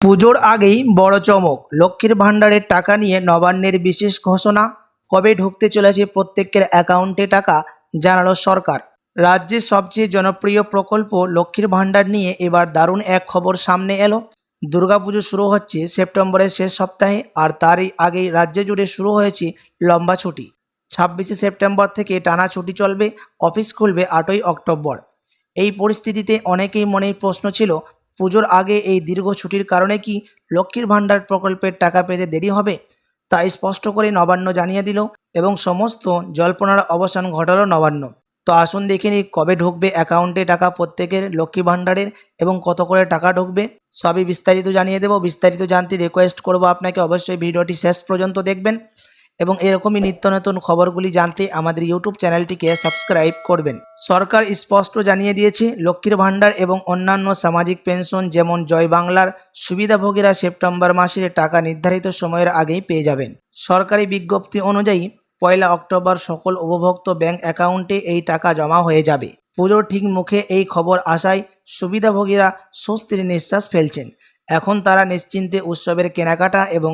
পুজোর আগেই বড় চমক। লক্ষ্মীর ভাণ্ডারের টাকা নিয়ে নবান্নের বিশেষ ঘোষণা। কবে ঢুকতে চলেছে প্রত্যেকের অ্যাকাউন্টে টাকা, জানালো সরকার। রাজ্যের সবচেয়ে জনপ্রিয় প্রকল্প লক্ষ্মীর ভাণ্ডার নিয়ে এবার দারুণ এক খবর সামনে এলো। দুর্গাপুজো শুরু হচ্ছে সেপ্টেম্বরের শেষ সপ্তাহে আর তারই আগেই রাজ্য জুড়ে শুরু হয়েছে লম্বা ছুটি। ছাব্বিশে সেপ্টেম্বর থেকে টানা ছুটি চলবে, অফিস খুলবে আটই অক্টোবর। এই পরিস্থিতিতে অনেকেই মনের প্রশ্ন ছিল পুজোর আগে এই দীর্ঘ ছুটির কারণে কি লক্ষ্মীর ভাণ্ডার প্রকল্পের টাকা পেতে দেরি হবে? তা স্পষ্ট করে নবান্ন জানিয়ে দিল এবং সমস্ত জল্পনার অবসান ঘটালো নবান্ন। তো আসুন দেখে নিই কবে ঢুকবে অ্যাকাউন্টে টাকা প্রত্যেকের লক্ষ্মী ভাণ্ডারের এবং কত করে টাকা ঢুকবে? সবই বিস্তারিত জানিয়ে দেবো। বিস্তারিত জানতে রিকোয়েস্ট করব আপনাকে। অবশ্যই ভিডিওটি শেষ পর্যন্ত দেখবেন। এবং এরকমই নিত্য নতুন খবরগুলি জানতে আমাদের ইউটিউব চ্যানেলটিকে সাবস্ক্রাইব করবেন। সরকার স্পষ্ট জানিয়ে দিয়েছে, লক্ষ্মীর ভাণ্ডার এবং অন্যান্য সামাজিক পেনশন যেমন জয় বাংলার সুবিধাভোগীরা সেপ্টেম্বর মাসের টাকা নির্ধারিত সময়ের আগেই পেয়ে যাবেন। সরকারি বিজ্ঞপ্তি অনুযায়ী, পয়লা অক্টোবর সকল উপভোক্ত ব্যাংক অ্যাকাউন্টে এই টাকা জমা হয়ে যাবে। পুজোর ঠিক মুখে এই খবর আসায় সুবিধাভোগীরা স্বস্তির নিঃশ্বাস ফেলছেন। এখন তারা নিশ্চিন্তে উৎসবের কেনাকাটা এবং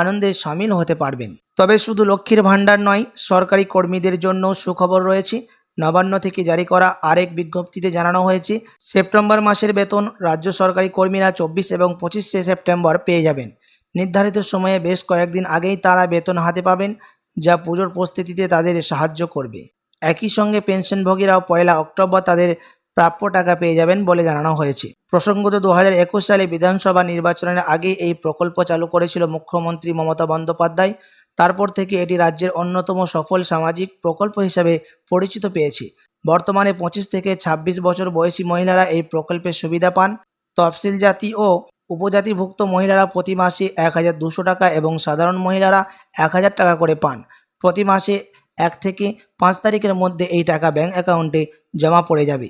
আনন্দে সামিল হতে পারবেন। তবে শুধু লক্ষ্মীর ভাণ্ডার নয়, সরকারি কর্মীদের জন্য সুখবর রয়েছে। নবান্ন থেকে জারি করা আরেক বিজ্ঞপ্তিতে জানানো হয়েছে, সেপ্টেম্বর মাসের বেতন রাজ্য সরকারি কর্মীরা চব্বিশ এবং পঁচিশে সেপ্টেম্বর পেয়ে যাবেন। নির্ধারিত সময়ে বেশ কয়েকদিন আগেই তারা বেতন হাতে পাবেন, যা পুজোর প্রস্তুতিতে তাদের সাহায্য করবে। একই সঙ্গে পেনশনভোগীরাও পয়লা অক্টোবর তাদের প্রাপ্য টাকা পেয়ে যাবেন বলে জানানো হয়েছে। প্রসঙ্গত দু হাজার একুশ সালে বিধানসভা নির্বাচনের আগে এই প্রকল্প চালু করেছিল মুখ্যমন্ত্রী মমতা বন্দ্যোপাধ্যায়। তারপর থেকে এটি রাজ্যের অন্যতম সফল সামাজিক প্রকল্প হিসাবে পরিচিত পেয়েছে। বর্তমানে পঁচিশ থেকে ২৬ বছর বয়সী মহিলারা এই প্রকল্পের সুবিধা পান। তফসিল জাতি ও উপজাতিভুক্ত মহিলারা প্রতি মাসে এক হাজার দুশো টাকা এবং সাধারণ মহিলারা এক হাজার টাকা করে পান। প্রতি মাসে এক থেকে পাঁচ তারিখের মধ্যে এই টাকা ব্যাংক অ্যাকাউন্টে জমা পড়ে যাবে।